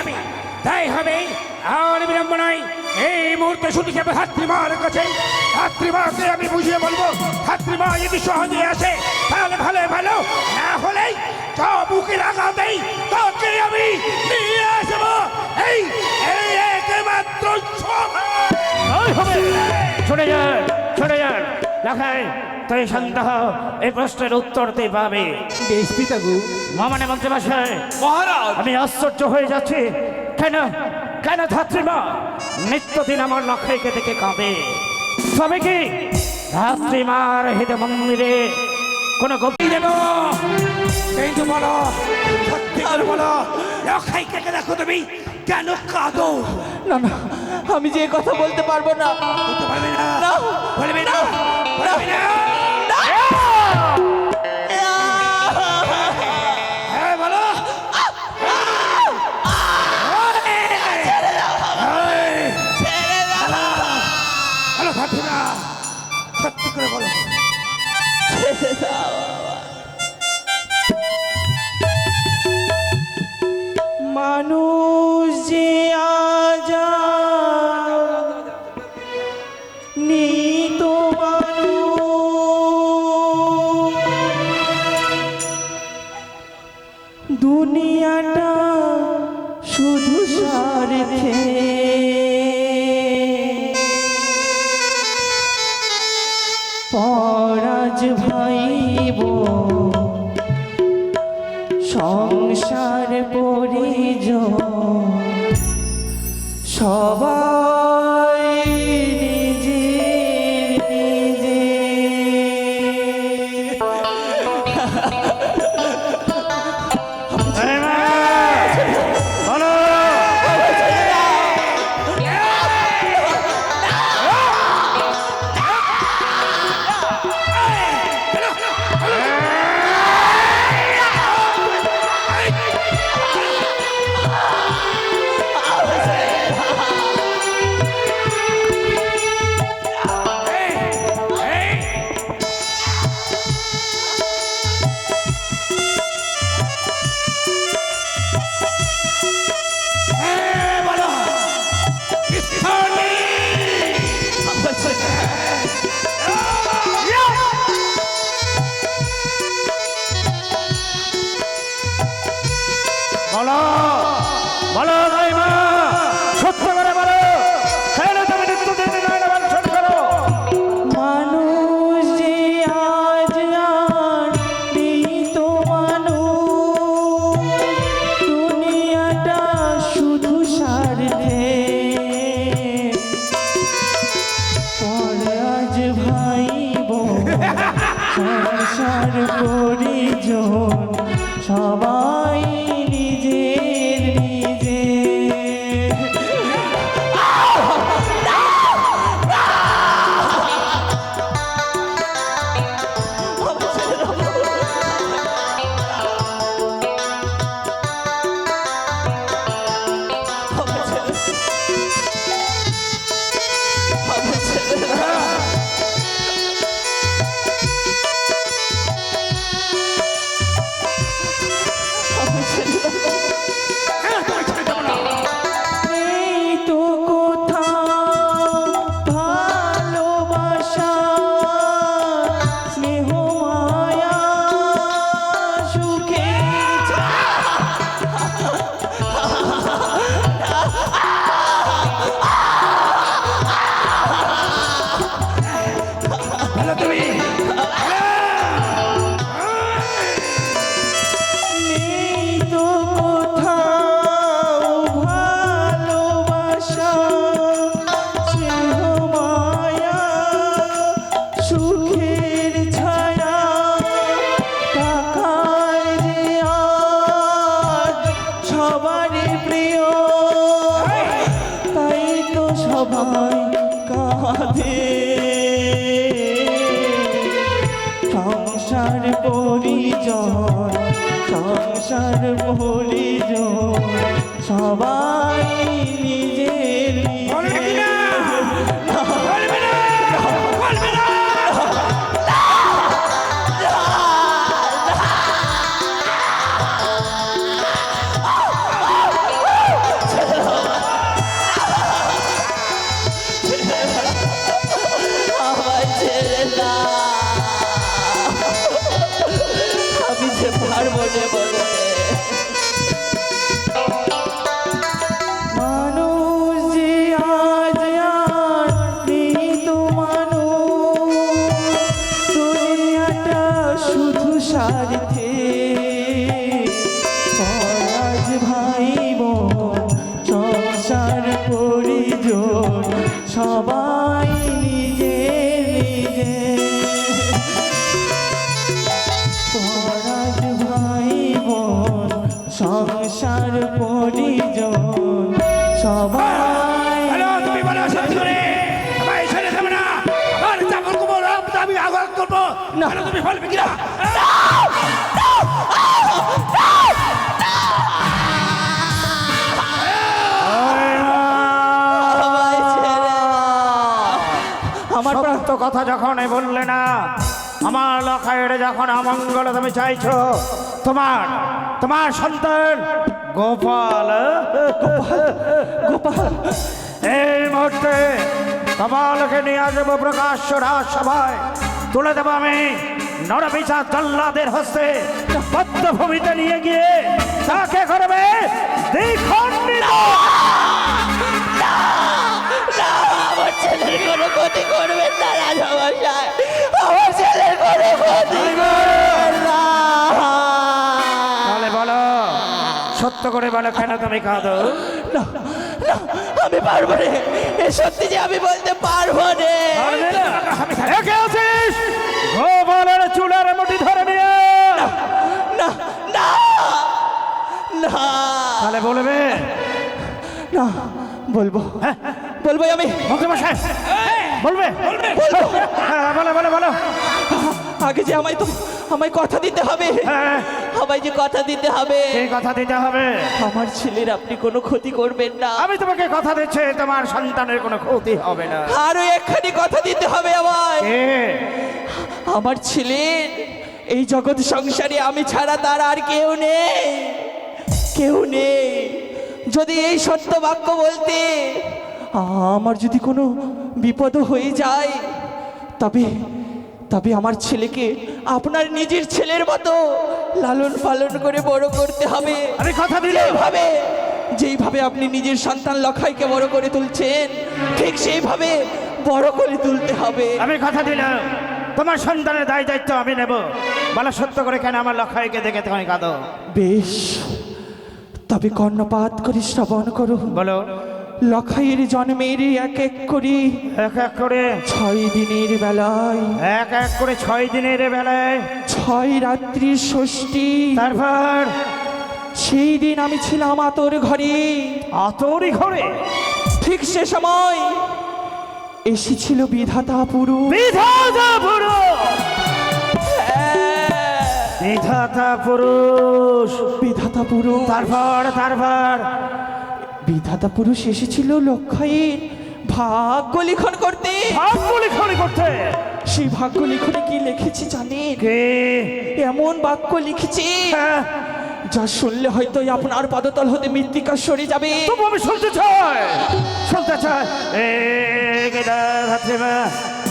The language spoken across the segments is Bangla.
আমি তাই হবে। আর বিড়ম্বনায় এই মুহূর্তে শুধু যাবে ছাত্রীমার কাছে ছাত্রীমাকে আমি বুঝিয়ে বলব ছাত্রীমা যদি সহজে আসে, তাহলে ভালো ভালো। না হলেই চ বুকে লাগাতেই তোকে আমি নিয়ে আসব। এই এই একমাত্র ছড়ে যান ছড়ে যান। দেখায় তাই সন্দেহ এই প্রশ্নের উত্তর উত্তরতে পাবে বেশ পিতাগু। মামানে মন্ত্রী মশাই মহারাজ! আমি আশ্চর্য হয়ে যাচ্ছি। কেন? কেন ধাত্রীমা নিত্যদিন আমার লক্ষ্যকে দেখে কাঁদে। তবে কি? ধাত্রীমার হৃদ মন্দিরে কোনো গভীর দেব কিন্তু বলো সত্যি বলো। থেকে দেখো তুমি। কেন কাঁদো? না না আমি যে কথা বলতে পারব না। বলতে পারবে না। না। বলবে না। বলবে না। পরে ভাইব। সংসার পরিজন সবাই পরিজন সংসার পরিচয় সবাই নিজের বলতে না। তুমি কিনা আমায় আমার সত্য কথা যখন বললে না আমার লখায়ের যখন অমঙ্গল তুমি চাইছো তোমার তোমার সন্তান গোপাল গোপাল এই মুহূর্তে কপালকে নিয়ে আসব প্রকাশ্য রাজসভায়। তুলে দেবো আমি নরবিচার জল্লাদের হস্তে। পদ্মভূমিতে নিয়ে গিয়ে তাকে করবে দ্বিখণ্ডিত। আমার ছেলের কোনো ক্ষতি করবেন না রাজামশাই। আমার ছেলের কোনো ক্ষতি তাহলে বলো সত্য করে বলো কেন তুমি কাঁদো? না, না, আমি পারব রে। এ সত্যি যে আমি বলতে পারব রে? একে আছিস? গোপালের চুলের মুঠি ধরে নিয়ে। না না না। তাহলে বলবে। না বলব। বলব আমি। মন্ত্রীমশাই বলবে। বলব। হ্যাঁ বলো বলো বলো। আগে যে আমায় তো আমায় কথা দিতে হবে। হ্যাঁ। আমায় যে কথা দিতে হবে। কথা দিতে হবে? আমার ছেলের আপনি কোনো ক্ষতি করবেন না। আমি তোমাকে কথা দিচ্ছি তোমার সন্তানের কোনো ক্ষতি হবে না। আরও একখানি কথা দিতে হবে আমায়। আমার ছেলের এই জগৎ সংসারে আমি ছাড়া তার আর কেউ নেই। কেউ নেই। যদি এই সত্য বাক্য বলতে আমার যদি কোনো বিপদ হয়ে যায় তবে তবে আমার ছেলেকে আপনার নিজের ছেলের মতো লালন পালন করে বড় করতে হবে। আমি কথা দিলাম যেভাবে যেইভাবে আপনি নিজের সন্তান লখাইকে বড় করে তুলছেন ঠিক সেইভাবে বড় করে তুলতে হবে। আমি কথা দিলাম। তোমার সন্তানের দায় দায়িত্ব আমি নেব। বলা সত্য করে কেন আমার লক্ষ্যকে দেখে তুমি কাঁদো? বেশ তবে কর্ণপাত করে শ্রবণ করো বলো। লখাইয়ের জন্মের এক এক করে এক এক করে। ছয় দিনের বেলায়। এক এক করে ছয় দিনের বেলায়। ছয় রাত্রির ষষ্ঠী। তারপর? সেই দিন আমি ছিলাম আতর ঘরে। আতরি ঘরে? ঠিক সে সময় এসেছিল বিধাতা পুরু। বিধাতা পুরুষ বিধাতা পুরুষ। বিধাতা পুরু। তারপর তারপর? বিধাতা পুরুষ এসেছিল লক্ষাইয়ের ভাগ্য লিখন করতে। ভাগ্য লিখনি করতে। সেই ভাগ্য লিখনে কি লিখেছি জানেন? এমন বাক্য লিখেছি হ্যাঁ, যা শুনলে হয়তো আপনার পদতল হতে মৃত্তিকা সরে যাবে। তবু আমি শুনতে চাই শুনতে চাই।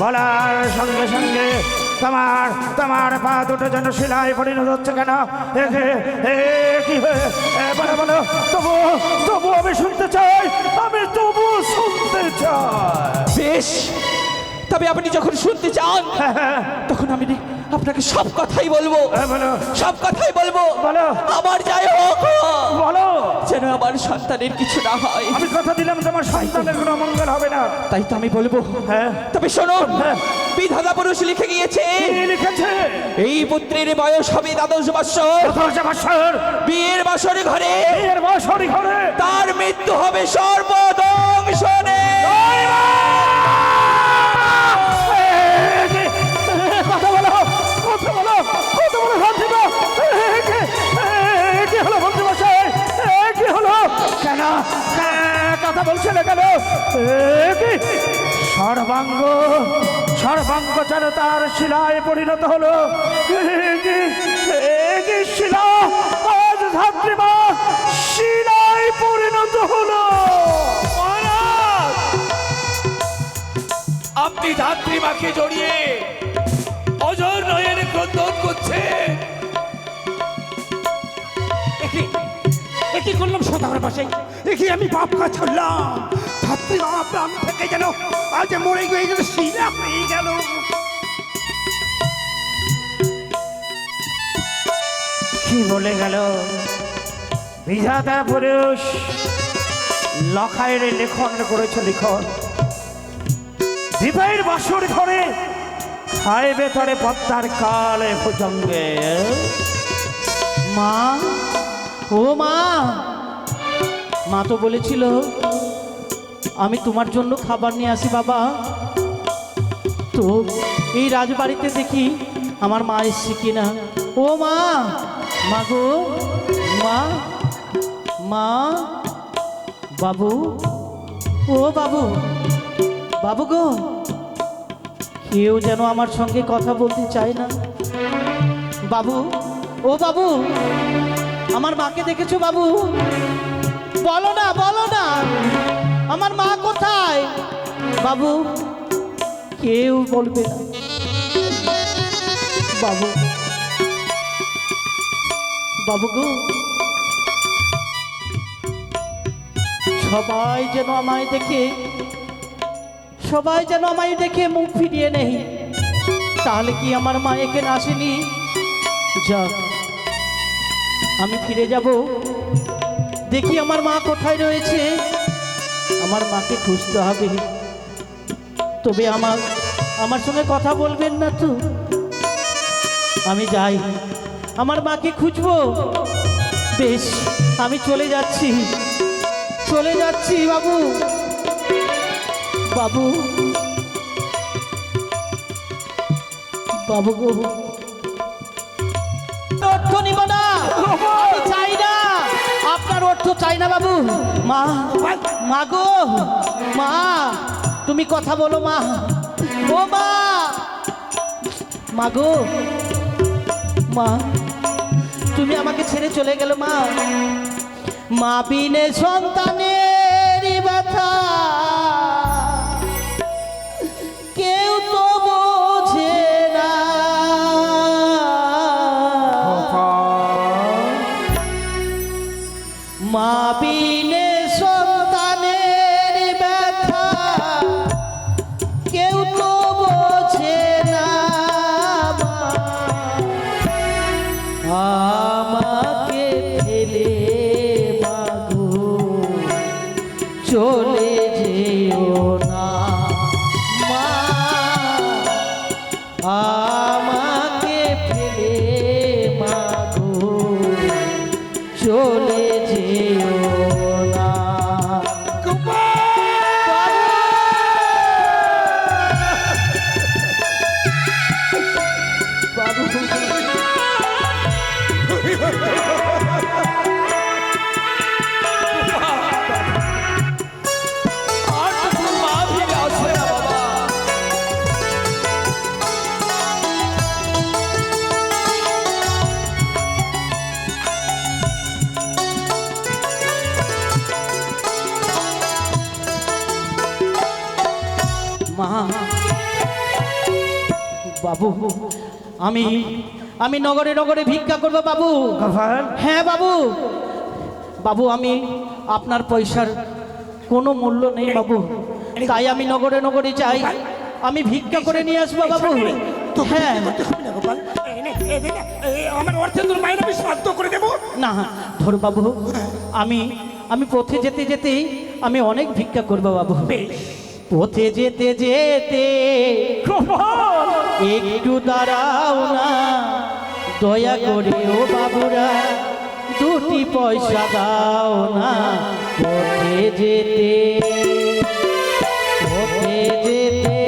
বলার সঙ্গে সঙ্গে তোমার তোমার পা দুটো যেন শিলায় পরিণত হচ্ছে কেন? কে- বলো বলো তবু তবু আমি শুনতে চাই আমি তবু শুনতে চাই। বেশ তবে আপনি যখন শুনতে চান হ্যাঁ, তখন আমি আপনাকে সব কথাই বলব। সব কথাই বলব। বলো। আমার যাই হোক। বলো। যেন আমার সন্তানের কিছু না হয়। আমি কথা দিলাম তোমার সন্তানের কোনো মঙ্গল হবে না। তাই তো আমি বলব। হ্যাঁ। তবে শুনুন হ্যাঁ। বিধাতা পুরুষ লিখে গিয়েছে। লিখেছে? এই পুত্রের বয়স হবে দ্বাদশ বৎসর। বছর বিয়ের বাসরে ঘরে। বিয়ের ঘরে। তার মৃত্যু হবে সর্বদংশনে কথা বলো কথা বলো কথা বলো শান্তিবা কি হলো বন্ধু মশাই কি হলো কেন? এ, কথা বলছে না কেন? সর্বাঙ্গ সর্বাঙ্গ যেন তার শিলায় পরিণত হলো। শিলা ধাত্রীমা, শিলায় পরিণত হলো। আপনি ধাত্রীমাকে জড়িয়ে অজর নয়নে ক্রন্দন করছে করলাম সদাগর বসে দেখি আমি পাপ কাজ করলাম। ধাত্রী মা প্রাণ থেকে যেন আজ মরে গিয়ে গেল শিলা হয়ে গেল। কি বলে গেল? বিধাতা পুরুষ লখায়ের লেখন করেছে লিখন। বিবাহের বাসর ঘরে খায় বেতরে পদ্মার কালে ভুজঙ্গে। মা ও মা! মা তো বলেছিল, আমি তোমার জন্য খাবার নিয়ে আসি বাবা। তো এই রাজবাড়িতে দেখি আমার মা এসছে কিনা। ও মা! মা গো, মা মা, বাবু, ও বাবু বাবু গো, কেউ যেন আমার সঙ্গে কথা বলতে চায় না। বাবু, ও বাবু আমার মাকে দেখেছ বাবু? বলো না বলো না। আমার মা কোথায়? বাবু, কেউ বলবে না। বাবু বাবু গো, সবাই যেন আমায় দেখে, সবাই যেন আমায় দেখে মুখ ফিরিয়ে নেই। তাহলে কি আমার মা এখানে আসেনি? যাক আমি ফিরে যাব। দেখি আমার মা কোথায় রয়েছে। আমার মাকে খুঁজতে হবে। তবে আমার আমার সঙ্গে কথা বলবেন না তো। আমি যাই। আমার মাকে খুঁজবো। বেশ, আমি চলে যাচ্ছি। চলে যাচ্ছি, বাবু। বাবু। বাবু গো। চাই না বাবু? মা মা গো, মা, তুমি কথা বলো মা। ও মা মা গো, মা, তুমি আমাকে ছেড়ে চলে গেল মা। মা বিনে সন্তানের বাবু। আমি আমি নগরে নগরে ভিক্ষা করব বাবু। হ্যাঁ বাবু। বাবু আমি আপনার পয়সার কোনো মূল্য নেই বাবু। তাই আমি নগরে নগরে চাই আমি ভিক্ষা করে নিয়ে আসব বাবু। হ্যাঁ। আমার মায়ের আমি করে দেবো। না ধর বাবু। আমি আমি পথে যেতে যেতেই আমি অনেক ভিক্ষা করব বাবু। পথে যেতে যেতে একটু দাঁড়াও না। দয়া করে ও বাবুরা, দুটি পয়সা দাও না। পথে যেতে পথে যেতে যেতে।